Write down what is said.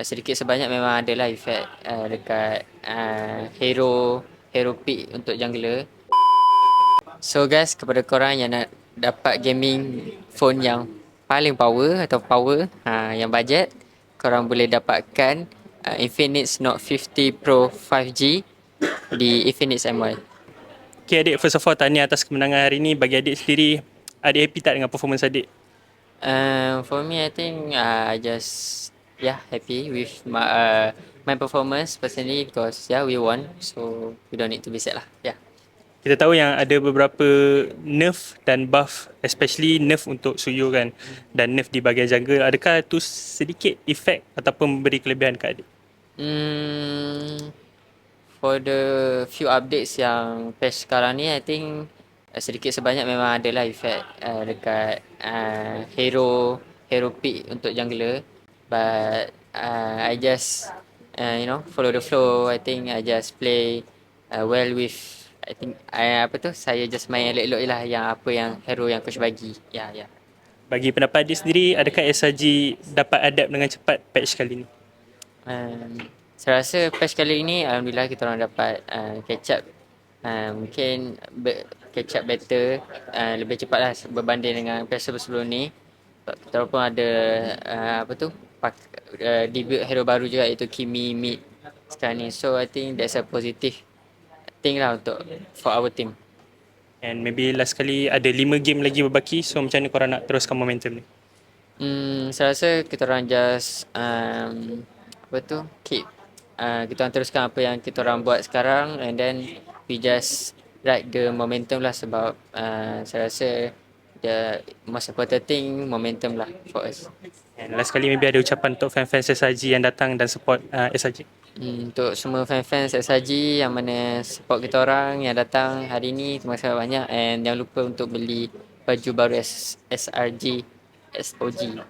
uh, sedikit sebanyak memang ada lah efek uh, dekat uh, hero hero pick untuk jungler. So guys, kepada korang yang nak dapat gaming phone yang paling power atau power uh, yang budget, korang boleh dapatkan uh, Infinix Note 50 Pro 5G di Infinix MY. Okay adik, first of all tahniah atas kemenangan hari ni. Bagi adik sendiri, adik happy tak dengan performance adik? Um, for me, I think uh, I just yeah happy with my uh, my performance personally because yeah we won, so we don't need to be sad lah. Yeah. Kita tahu yang ada beberapa nerf dan buff, especially nerf untuk Suyu kan dan nerf di bahagian jungle. Adakah tu sedikit efek ataupun memberi kelebihan ke adik? Hmm, for the few updates yang patch sekarang ni, I think uh, sedikit sebanyak memang ada lah efek uh, dekat uh, hero hero pick untuk jungler. But uh, I just uh, you know follow the flow. I think I just play uh, well with I think I, apa tu saya just main elok-elok lah yang apa yang hero yang coach bagi. Ya yeah, ya. Yeah. Bagi pendapat adik sendiri, adakah SRG dapat adapt dengan cepat patch kali ni? Um, saya rasa patch kali ini alhamdulillah kita orang dapat uh, catch up uh, mungkin be, catch up better uh, lebih cepat lah berbanding dengan patch sebelum ni kita pun ada uh, apa tu uh, debut hero baru juga iaitu Kimi Mid sekarang ni so I think that's a positive thing lah untuk for our team. And maybe last kali ada 5 game lagi berbaki so macam mana korang nak teruskan momentum ni? Hmm, saya rasa kita orang just um, apa tu? Keep uh, kita orang teruskan apa yang kita orang buat sekarang and then we just ride the momentum lah sebab uh, saya rasa the most important thing momentum lah for us. And last kali maybe ada ucapan untuk fan-fans SRG yang datang dan support uh, SRG. Hmm, untuk semua fan-fans SRG yang mana support kita orang yang datang hari ni terima kasih banyak and jangan lupa untuk beli baju baru S- SRG SOG.